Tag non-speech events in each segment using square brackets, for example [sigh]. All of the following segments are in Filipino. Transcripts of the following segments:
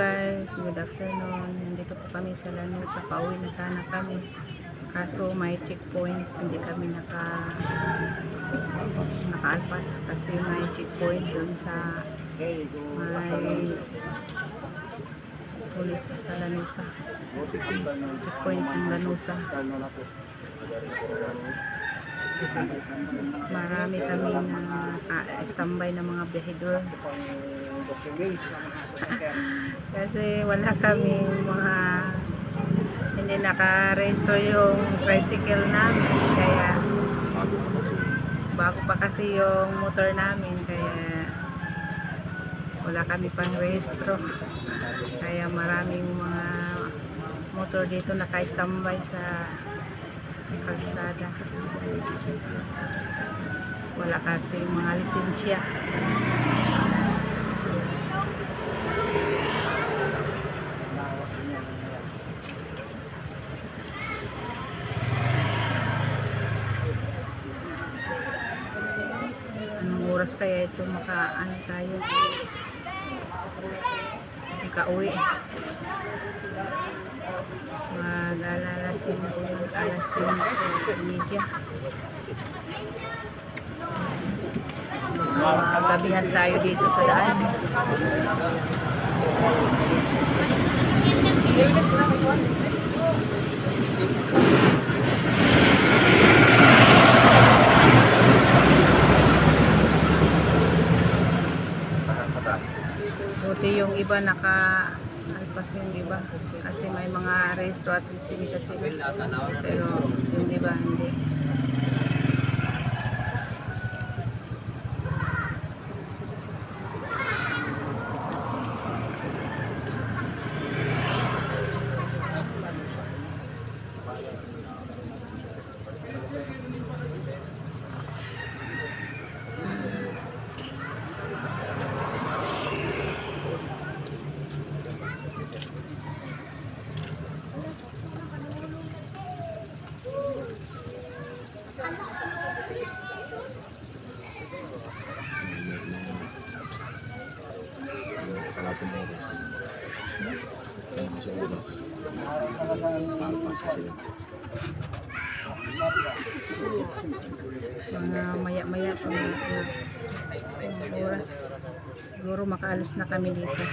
guys, good afternoon. Nandito po kami sa Lanusa. Pauwi na sana kami. Kaso may checkpoint, hindi kami naka nakaalpas kasi may checkpoint doon sa may pulis sa Lanusa. Checkpoint ng Lanusa. Marami kami na ah, standby ng mga bihidor. [laughs] Kasi wala kami mga hindi naka-register yung tricycle namin kaya bago pa kasi yung motor namin kaya wala kami pang rehistro [laughs] kaya maraming mga motor dito naka-standby sa kalsada wala kasi mga lisensya Anong oras kaya ito makaano tayo? Makauwi. Mag-alala 5 ng alas 5 media. Magabihan tayo dito sa daan. Buti yung iba naka alpas yung iba kasi may mga rehistro at sila pero yung iba hindi Oras. Ayun sa oras. Palpas sila. mga maya maya pa mga mga oras siguro makaalis na kami dito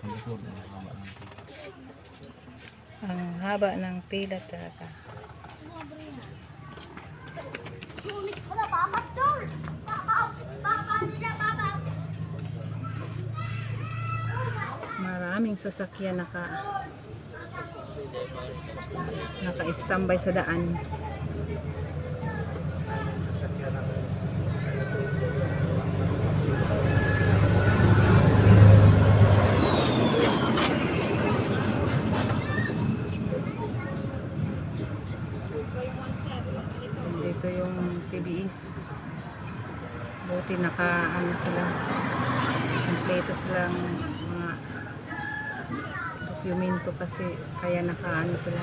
Ang haba ng ang haba ng pila talaga. Maraming sasakyan naka naka-standby sa daan dito yung TBS buti naka ano sila kompleto silang mga dokumento kasi kaya naka ano sila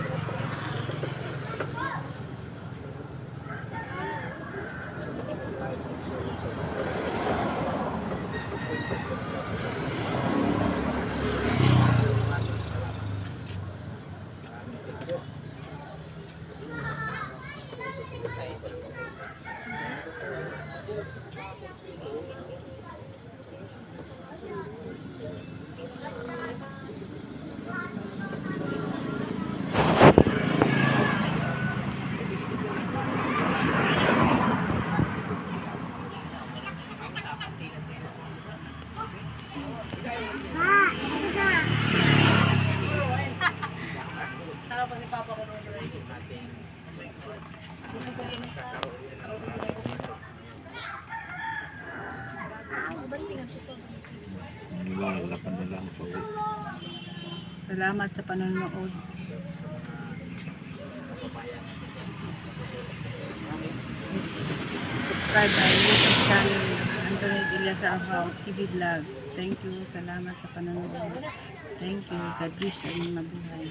salamat sa panonood. Subscribe my YouTube channel, Anthony Villas Arhao TV Vlogs. Thank you. Salamat sa panonood. Thank you. God bless you. Mabuhay.